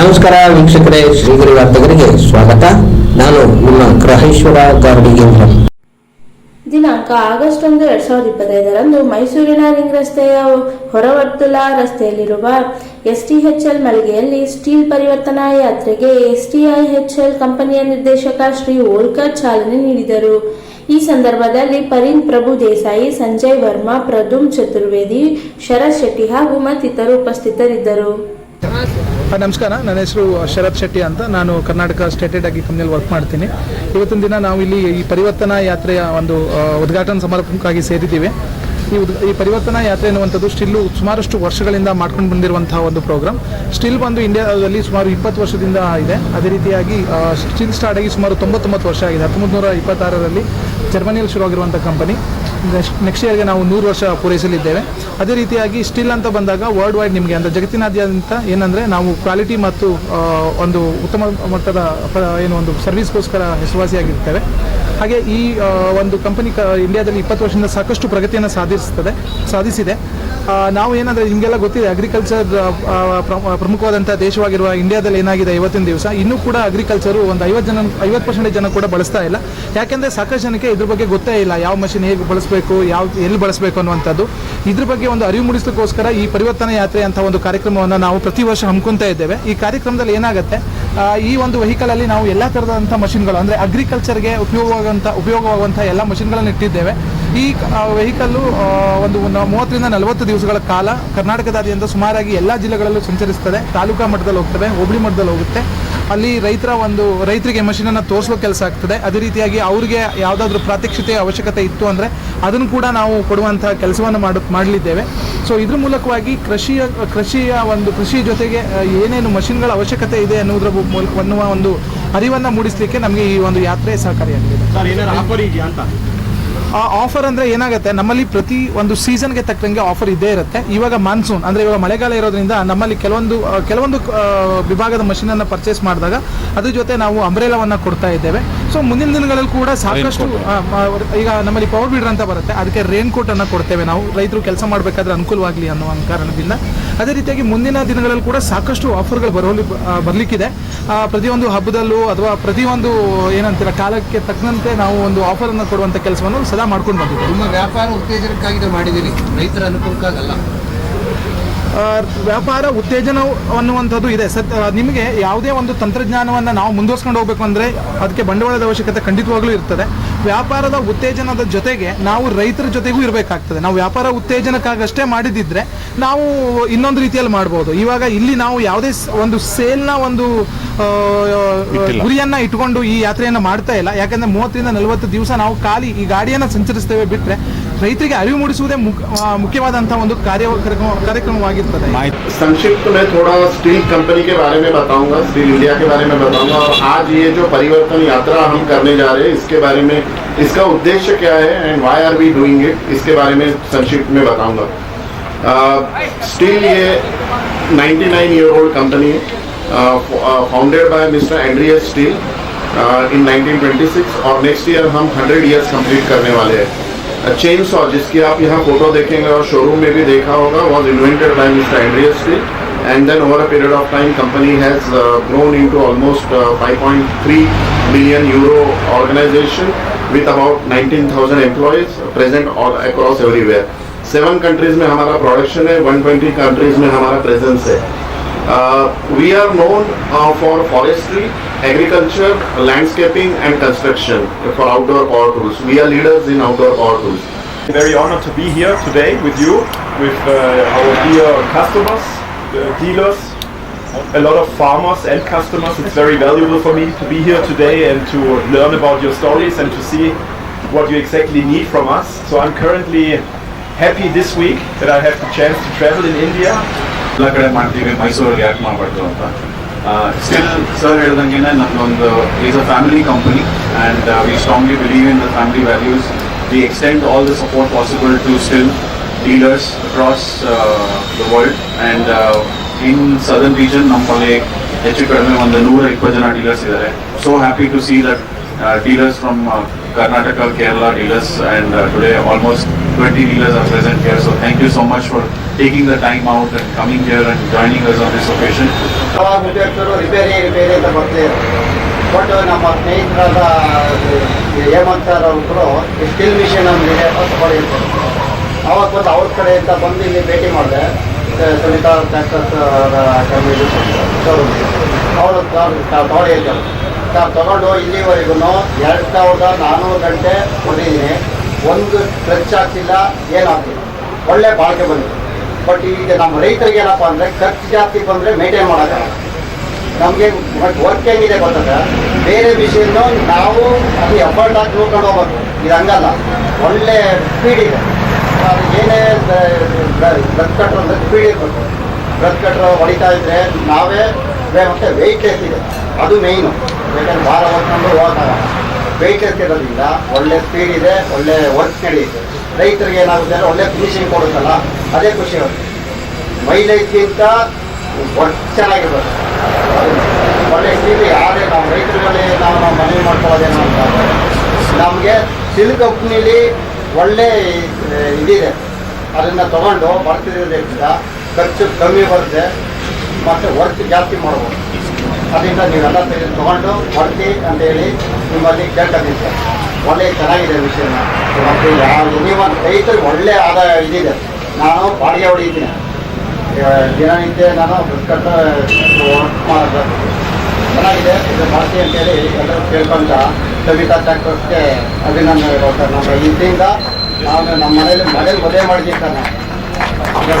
ನಮಸ್ಕಾರ ವೀಕ್ಷಕರೇ, ಶ್ರೀಗಿರಿ ವಾರ್ತೆಗರಿಗೆ ಸ್ವಾಗತ. ನಾನು ನಿಮ್ಮ ಗ್ರಹೇಶ್ವರ ಗಾರ್ಡಿಗೇಂದ್ರ ದಿನಾಂಕ ಆಗಸ್ಟ್ ಒಂದು ಎರಡ್ ಸಾವಿರದ ಇಪ್ಪತ್ತೈದರಂದು ಮೈಸೂರಿನ ರಿಂಗ್ ರಸ್ತೆಯ ಹೊರವರ್ತುಲ ರಸ್ತೆಯಲ್ಲಿರುವ ಎಸ್ಟಿಎಚ್ಎಲ್ ಮಳಿಗೆಯಲ್ಲಿ ಸ್ಟೀಲ್ ಪರಿವರ್ತನಾ ಯಾತ್ರೆಗೆ ಎಸ್ಟಿಐಎಚ್ಎಲ್ ಕಂಪನಿಯ ನಿರ್ದೇಶಕ ಶ್ರೀ ಓಲ್ಕರ್ ಚಾಲನೆ ನೀಡಿದರು. ಈ ಸಂದರ್ಭದಲ್ಲಿ ಪರಿನ್ ಪ್ರಭು ದೇಸಾಯಿ, ಸಂಜಯ್ ವರ್ಮಾ, ಪ್ರದುಮ್ ಚತುರ್ವೇದಿ, ಶರತ್ ಶೆಟ್ಟಿ ಹಾಗೂ ಮತ್ತಿತರರು ಉಪಸ್ಥಿತರಿದ್ದರು. ನಮಸ್ಕಾರ. ನನ್ನ ಹೆಸರು ಶರತ್ ಶೆಟ್ಟಿ ಅಂತ. ನಾನು ಕರ್ನಾಟಕ ಸ್ಟೇಟೆಡ್ ಆಗಿ ಕಂಪ್ನಿಯಲ್ಲಿ ವರ್ಕ್ ಮಾಡ್ತೀನಿ. ಇವತ್ತಿನ ದಿನ ನಾವು ಇಲ್ಲಿ ಈ ಪರಿವರ್ತನಾ ಯಾತ್ರೆಯ ಒಂದು ಉದ್ಘಾಟನಾ ಸಮಾರಂಭಕ್ಕಾಗಿ ಸೇರಿದ್ದೀವಿ. ಈ ಈ ಪರಿವರ್ತನಾ ಯಾತ್ರೆ ಎನ್ನುವಂಥದ್ದು ಸ್ಟಿಲ್ಲು ಸುಮಾರಷ್ಟು ವರ್ಷಗಳಿಂದ ಮಾಡ್ಕೊಂಡು ಬಂದಿರುವಂತಹ ಒಂದು ಪ್ರೋಗ್ರಾಮ್ ಸ್ಟಿಲ್ ಬಂದು ಇಂಡಿಯಾದಲ್ಲಿ ಸುಮಾರು ಇಪ್ಪತ್ತು ವರ್ಷದಿಂದ ಇದೆ. ಅದೇ ರೀತಿಯಾಗಿ ಸ್ಟಿಲ್ ಸ್ಟಾರ್ಟ್ ಆಗಿ ಸುಮಾರು ತೊಂಬತ್ತೊಂಬತ್ತು ವರ್ಷ ಆಗಿದೆ. ಹತ್ತೊಂಬತ್ತು ನೂರ ಇಪ್ಪತ್ತಾರರಲ್ಲಿ ಜರ್ಮನಿಯಲ್ಲಿ ಶುರುವಾಗಿರುವಂಥ ಕಂಪನಿ ನೆಕ್ಸ್ಟ್ ಇಯರ್ಗೆ ನಾವು ನೂರು ವರ್ಷ ಪೂರೈಸಲಿದ್ದೇವೆ. ಅದೇ ರೀತಿಯಾಗಿ ಸ್ಟಿಲ್ ಅಂತ ಬಂದಾಗ ವರ್ಲ್ಡ್ ವೈಡ್ ನಿಮಗೆ ಅಂದರೆ ಜಗತ್ತಿನಾದ್ಯಂತ ಏನಂದರೆ ನಾವು ಕ್ವಾಲಿಟಿ ಮತ್ತು ಒಂದು ಉತ್ತಮ ಮಟ್ಟದ ಏನು ಒಂದು ಸರ್ವಿಸ್ಗೋಸ್ಕರ ಹೆಸರುವಾಸಿಯಾಗಿರ್ತೇವೆ. ಹಾಗೆ ಈ ಒಂದು ಕಂಪನಿ ಇಂಡಿಯಾದಲ್ಲಿ ಇಪ್ಪತ್ತು ವರ್ಷದಿಂದ ಸಾಕಷ್ಟು ಪ್ರಗತಿಯನ್ನು ಸಾಧಿಸ್ತದೆ, ಸಾಧಿಸಿದೆ. ನಾವು ಏನಂದರೆ ನಿಮಗೆಲ್ಲ ಗೊತ್ತಿದೆ ಅಗ್ರಿಕಲ್ಚರ್ ಪ್ರಮುಖವಾದಂಥ ದೇಶವಾಗಿರುವ ಇಂಡಿಯಾದಲ್ಲಿ ಏನಾಗಿದೆ ಇವತ್ತಿನ ದಿವಸ. ಇನ್ನೂ ಕೂಡ ಅಗ್ರಿಕಲ್ಚರು ಒಂದು ಐವತ್ತು ಜನ, ಐವತ್ತು ಪರ್ಸೆಂಟೇಜ್ ಜನ ಕೂಡ ಬಳಸ್ತಾ ಇಲ್ಲ. ಯಾಕೆಂದರೆ ಸಾಕಷ್ಟು ಜನಕ್ಕೆ ಇದ್ರ ಬಗ್ಗೆ ಗೊತ್ತೇ ಇಲ್ಲ, ಯಾವ ಮಷಿನ್ ಹೇಗೆ ಬಳಸಬೇಕು, ಯಾವ, ಎಲ್ಲಿ ಬಳಸಬೇಕು ಅನ್ನುವಂಥದ್ದು. ಇದ್ರ ಬಗ್ಗೆ ಒಂದು ಅರಿವು ಮೂಡಿಸೋಕ್ಕೋಸ್ಕರ ಈ ಪರಿವರ್ತನಾ ಯಾತ್ರೆ ಅಂತ ಒಂದು ಕಾರ್ಯಕ್ರಮವನ್ನು ನಾವು ಪ್ರತಿ ವರ್ಷ ಹಮ್ಮಿಕೊಂತ ಇದ್ದೇವೆ. ಈ ಕಾರ್ಯಕ್ರಮದಲ್ಲಿ ಏನಾಗುತ್ತೆ ಈ ಒಂದು ವೆಹಿಕಲ್ ಅಲ್ಲಿ ನಾವು ಎಲ್ಲ ಥರದಂಥ ಮಷಿನ್ಗಳು ಅಂದರೆ ಅಗ್ರಿಕಲ್ಚರ್ಗೆ ಉಪಯೋಗವಾಗುವಂತ ಉಪಯೋಗವಾಗುವಂತ ಎಲ್ಲ ಮಷಿನ್ಗಳನ್ನು ಇಟ್ಟಿದ್ದೇವೆ. ಈ ವೆಹಿಕಲ್ಲು ಒಂದು ಮೂವತ್ತರಿಂದ ನಲವತ್ತು ದಿವಸಗಳ ಕಾಲ ಕರ್ನಾಟಕದಾದ್ಯಂತ ಸುಮಾರಾಗಿ ಎಲ್ಲ ಜಿಲ್ಲೆಗಳಲ್ಲೂ ಸಂಚರಿಸ್ತದೆ. ತಾಲೂಕಾ ಮಟ್ಟದಲ್ಲಿ ಹೋಗ್ತವೆ, ಹೋಬಳಿ ಮಟ್ಟದಲ್ಲಿ ಹೋಗುತ್ತೆ. ಅಲ್ಲಿ ರೈತರ ಒಂದು, ರೈತರಿಗೆ ಮಷೀನನ್ನು ತೋರಿಸೋ ಕೆಲಸ ಆಗ್ತದೆ. ಅದೇ ರೀತಿಯಾಗಿ ಅವರಿಗೆ ಯಾವುದಾದ್ರೂ ಪ್ರಾತ್ಯಕ್ಷತೆಯ ಅವಶ್ಯಕತೆ ಇತ್ತು ಅಂದರೆ ಅದನ್ನು ಕೂಡ ನಾವು ಕೊಡುವಂತಹ ಕೆಲಸವನ್ನು ಮಾಡು, ಮಾಡಲಿದ್ದೇವೆ. ಸೊ ಇದ್ರ ಮೂಲಕವಾಗಿ ಕೃಷಿಯ ಕೃಷಿಯ ಒಂದು, ಕೃಷಿ ಜೊತೆಗೆ ಏನೇನು ಮಷಿನ್ಗಳ ಅವಶ್ಯಕತೆ ಇದೆ ಅನ್ನೋದ್ರ ಮೂಲಕ ಅನ್ನುವ ಒಂದು ಅರಿವನ್ನು ಮೂಡಿಸಲಿಕ್ಕೆ ನಮಗೆ ಈ ಒಂದು ಯಾತ್ರೆ ಸಹಕಾರಿಯಾಗಿದೆ ಆ ಆಫರ್ ಅಂದ್ರೆ ಏನಾಗುತ್ತೆ? ನಮ್ಮಲ್ಲಿ ಪ್ರತಿ ಒಂದು ಸೀಸನ್ಗೆ ತಕ್ಕಂಗೆ ಆಫರ್ ಇದ್ದೇ ಇರುತ್ತೆ. ಇವಾಗ ಮಾನ್ಸೂನ್ ಅಂದ್ರೆ ಇವಾಗ ಮಳೆಗಾಲ ಇರೋದ್ರಿಂದ ನಮ್ಮಲ್ಲಿ ಕೆಲವೊಂದು ಕೆಲವೊಂದು ವಿಭಾಗದ ಮಷೀನನ್ನು ಅನ್ನ ಪರ್ಚೇಸ್ ಮಾಡಿದಾಗ ಅದ್ರ ಜೊತೆ ನಾವು ಅಂಬ್ರೇಲವನ್ನ ಕೊಡ್ತಾ ಇದ್ದೇವೆ. ಸೊ ಮುಂದಿನ ದಿನಗಳಲ್ಲಿ ಕೂಡ ಸಾಕಷ್ಟು ಈಗ ನಮ್ಮಲ್ಲಿ ಪವರ್ ಬೀಡರ್ ಅಂತ ಬರುತ್ತೆ. ಅದಕ್ಕೆ ರೇನ್ ಕೋಟ್ ಅನ್ನ ಕೊಡ್ತೇವೆ ನಾವು. ರೈತರು ಕೆಲಸ ಮಾಡಬೇಕಾದ್ರೆ ಅನುಕೂಲವಾಗಲಿ ಅನ್ನೋ ಕಾರಣದಿಂದ. ಅದೇ ರೀತಿಯಾಗಿ ಮುಂದಿನ ದಿನಗಳಲ್ಲಿ ಕೂಡ ಸಾಕಷ್ಟು ಆಫರ್ಗಳು ಬರೋಲಿ ಬರಲಿಕ್ಕಿದೆ. ಪ್ರತಿಯೊಂದು ಹಬ್ಬದಲ್ಲೂ ಅಥವಾ ಪ್ರತಿಯೊಂದು ಏನಂತೀರ ಕಾಲಕ್ಕೆ ತಕ್ಕಂತೆ ನಾವು ಒಂದು ಆಫರ್ ಅನ್ನು ಕೊಡುವಂತ ಕೆಲಸವನ್ನು ಸದಾ ಮಾಡ್ಕೊಂಡು ಬಂದಿದ್ದೀವಿ. ನಿಮ್ಮ ವ್ಯಾಪಾರ ಉತ್ತೇಜನಕ್ಕಾಗಿ ಮಾಡಿದ್ದೀರಿ. ರೈತರ ಅನುಕೂಲಕ್ಕಾಗಲ್ಲ. ವ್ಯಾಪಾರ ಉತ್ತೇಜನ ಅನ್ನುವಂಥದ್ದು ಇದೆ. ಸತ್ ನಿಮಗೆ ಯಾವುದೇ ಒಂದು ತಂತ್ರಜ್ಞಾನವನ್ನು ನಾವು ಮುಂದುವರ್ಸ್ಕೊಂಡು ಹೋಗ್ಬೇಕು ಅಂದರೆ ಅದಕ್ಕೆ ಬಂಡವಾಳದ ಅವಶ್ಯಕತೆ ಖಂಡಿತವಾಗಲೂ ಇರ್ತದೆ. ವ್ಯಾಪಾರದ ಉತ್ತೇಜನದ ಜೊತೆಗೆ ನಾವು ರೈತರ ಜೊತೆಗೂ ಇರಬೇಕಾಗ್ತದೆ. ನಾವು ವ್ಯಾಪಾರ ಉತ್ತೇಜನಕ್ಕಾಗಷ್ಟೇ ಮಾಡಿದಿದ್ರೆ ನಾವು ಇನ್ನೊಂದು ರೀತಿಯಲ್ಲಿ ಮಾಡ್ಬೋದು. ಇವಾಗ ಇಲ್ಲಿ ನಾವು ಯಾವುದೇ ಒಂದು ಸೇಲ್ನ ಒಂದು ಗುರಿಯನ್ನ ಇಟ್ಕೊಂಡು ಈ ಯಾತ್ರೆಯನ್ನು ಮಾಡ್ತಾ ಇಲ್ಲ. ಯಾಕಂದರೆ ಮೂವತ್ತರಿಂದ ನಲವತ್ತು ದಿವಸ ನಾವು ಖಾಲಿ ಈ ಗಾಡಿಯನ್ನು ಸಂಚರಿಸ್ತೇವೆ ಬಿಟ್ಟರೆ ರೈತರಿಗೆ ಅರಿವು ಮೂಡಿಸುವುದೇ ಮುಖ್ಯ- ಆ, ಮುಖ್ಯವಾದಂತಹ ಒಂದು ಕಾರ್ಯ ಕಾರ್ಯಕ್ರಮ- ಕಾರ್ಯಕ್ರಮವಾಗಿರ್ತದೆ संक्षिप्त में थोड़ा स्टील कंपनी के बारे में बताऊंगा स्टील इंडिया के बारे में बताऊंगा और आज ये जो परिवर्तन यात्रा हम करने जा रहे हैं इसके बारे में इसका उद्देश्य क्या है and why are we doing it इसके बारे में संक्षिप्त में बताऊंगा स्टील ये 99 ईयर ओल्ड कंपनी है founded by mister Andreas Stihl in 1926 और नेक्स्ट ईयर हम 100 इयर्स कंप्लीट करने वाले हैं चेन सॉ जिसकी आप यहाँ फ़ोटो देखेंगे और शोरूम में भी देखा होगा was invented by mister Andreas से and then over a period of time company has grown into almost five point three million euro organization with about nineteen thousand employees present all across everywhere seven countries में हमारा production है one twenty countries में हमारा presence है. We are known for forestry agriculture, landscaping and construction for outdoor power tools. We are leaders in outdoor power tools. Very honored to be here today with you, with uh, our dear customers, dealers, a lot of farmers and customers. It's very valuable for me to be here today and to learn about your stories and to see what you exactly need from us. So I'm currently happy this week that I have the chance to travel in India. Still sir ಹೇಳ್ದಂಗೆ ನಮ್ದೊಂದು is a family company and we strongly believe in the family values we extend all the support possible to Stihl dealers across the world and in southern region ನಮ್ಮಲ್ಲಿ ಹೆಚ್ಚು ಕಡಿಮೆ ಒಂದು ನೂರ ಇಪ್ಪತ್ತು ಜನ dealers ಇದ್ದಾರೆ so happy to see that dealers from Karnataka, Kerala dealers, and uh, today almost 20 dealers are present here. So thank you so much for taking the time out and coming here and joining us on this occasion. ಯಾವಾಗ ಉದ್ಯೋಗಸ್ಥರು repair repair ಅಂತ ಬರ್ತಾ ಇದ್ರು but ನಮ್ಮ ಸ್ನೇಹಿತರಾದ Hemanth sir ಅವರು Stihl machine ಅಂದರೆ ಅಂತ ಹೊಡೆಯುತ್ತಾರೆ ಅವಾಗ ಬಂದು ಅವ್ರ ಕಡೆಯಿಂದ ಬಂದು ಇಲ್ಲಿ ಭೇಟಿ ಮಾಡಿದೆ. ಸುನಿತಾ ಟ್ಯಾಕ್ಟರ್ಸ್ ಶೋರೂಮ್ ಅವರು ತಗೊಳ್ಳಿ ಹೇಳ್ತಾರೆ. ಸರ್ ತೊಗೊಂಡು ಇಲ್ಲಿವರೆಗೂ ಎರಡು ಸಾವಿರದ ನಾನ್ನೂರು ಗಂಟೆ ಕೊಟ್ಟಿದ್ದೀನಿ. ಒಂದು ಟ್ರಚ್ ಹಾಕಿಲ್ಲ ಏನಾಗ್ತಿಲ್ಲ ಒಳ್ಳೆ ಬಾಳಿಕೆ ಬಂದಿದೆ. ಬಟ್ ಈಗ ನಮ್ಮ ರೈತರಿಗೆ ಏನಪ್ಪ ಅಂದರೆ ಖರ್ಚು ಜಾಸ್ತಿ ಬಂದರೆ ಮೇಂಟೈನ್ ಮಾಡೋಕ್ಕಾಗಲ್ಲ ನಮಗೆ ವರ್ಕ್ ಹೆಂಗಿದೆ ಗೊತ್ತದ? ಬೇರೆ ವಿಷಯನೂ ನಾವು ಅದು ಎಫರ್ಟ್ ಆಗಿ ನೋಡ್ಕೊಂಡು ಹೋಗ್ಬೇಕು. ಇದು ಹಂಗಲ್ಲ. ಒಳ್ಳೆ ಸ್ಪೀಡ್ ಇದೆ. ಅದು ಏನೇ ಬ್ರತ್ ಕಟ್ರ್ ಅಂದರೆ ಸ್ಪೀಡ್ ಇರಬೇಕು. ಬ್ರತ್ ಕಟ್ರ್ ಹೊಡಿತಾ ಇದ್ರೆ ನಾವೇ ಮತ್ತೆ ವೆಯ್ಟ್ಲೆಸ್ ಇದೆ. ಅದು ಮೇಯ್ನು ಯಾಕಂದ್ರೆ ಭಾರ ಹೊತ್ಕೊಂಡು ಹೋಗೋಕ್ಕಾಗಲ್ಲ ವೆಯ್ಟ್ಲೆಸ್ ಇರೋದ್ರಿಂದ ಒಳ್ಳೆ ಸ್ಪೀಡ್ ಇದೆ, ಒಳ್ಳೆ ವರ್ಕ್ ನಡೆಯುತ್ತೆ ರೈತರಿಗೆ ಏನಾಗುತ್ತೆ ಅಂದರೆ ಒಳ್ಳೆ ಫಿನಿಶಿಂಗ್ ಕೊಡುತ್ತಲ್ಲ, ಅದೇ ಖುಷಿ ಆಗುತ್ತೆ ಮೈಲೇಜ್ಗಿಂತ ವರ್ಕ್ ಚೆನ್ನಾಗಿರ್ಬೇಕು. ಒಳ್ಳೆ ಸ್ಪೀಡ್ ಯಾರೇ ನಾವು ರೈತರುಗಳೇ ನಾವು ನಾವು ಮನವಿ ಮಾಡ್ಕೊಳ್ಳೋದೇನೋ ಅಂತ ನಮಗೆ ಸಿಲ್ ಕಂಪ್ನಿಲಿ ಒಳ್ಳೆ ಇದಿದೆ. ಅದನ್ನು ತೊಗೊಂಡು ಬರ್ತಿರೋದ್ರಿಂದ ಖರ್ಚು ಕಮ್ಮಿ ಬರುತ್ತೆ, ಮತ್ತು ವರ್ಕ್ ಜಾಸ್ತಿ ಮಾಡ್ಬೋದು. ಅದರಿಂದ ನೀವೆಲ್ಲ ತಗೊಂಡು ಅಂತ ಅಂತೇಳಿ ನಿಮ್ಮಲ್ಲಿ ಕೇಳ್ಕೊಂಡಿದ್ದೆ ಒಳ್ಳೆ ಚೆನ್ನಾಗಿದೆ ವಿಷಯನ. ಮತ್ತು ಯಾವ ನೀವು ರೈತರಿಗೆ ಒಳ್ಳೆ ಆದಾಯ ಇದಿದೆ. ನಾನು ಬಾಡಿಗೆ ಹೊಡಿತೀನಿ. ದಿನನಿತ್ಯ ನಾನು ಕಟ್ಟ ವರ್ಕ್ ಮಾಡಬೇಕು ಚೆನ್ನಾಗಿದೆ, ಇದು ಮಾಡ್ತಿ ಅಂತೇಳಿ ಎಲ್ಲರೂ ಕೇಳ್ಕೊಂಡ ಕವಿತಾ ಟ್ಯಾಕ್ಟರ್ಸ್ಗೆ ಅಭಿನಂದನೆಗಳು ಸರ್. ನಮ್ಮ ಇದರಿಂದ ನಾವು ನಮ್ಮ ಮನೇಲಿ ಮನೇಲಿ ಮದುವೆ ಮಾಡಿದ್ದೀನಿ ಸರ್ ನಾನು. ಇವಾಗ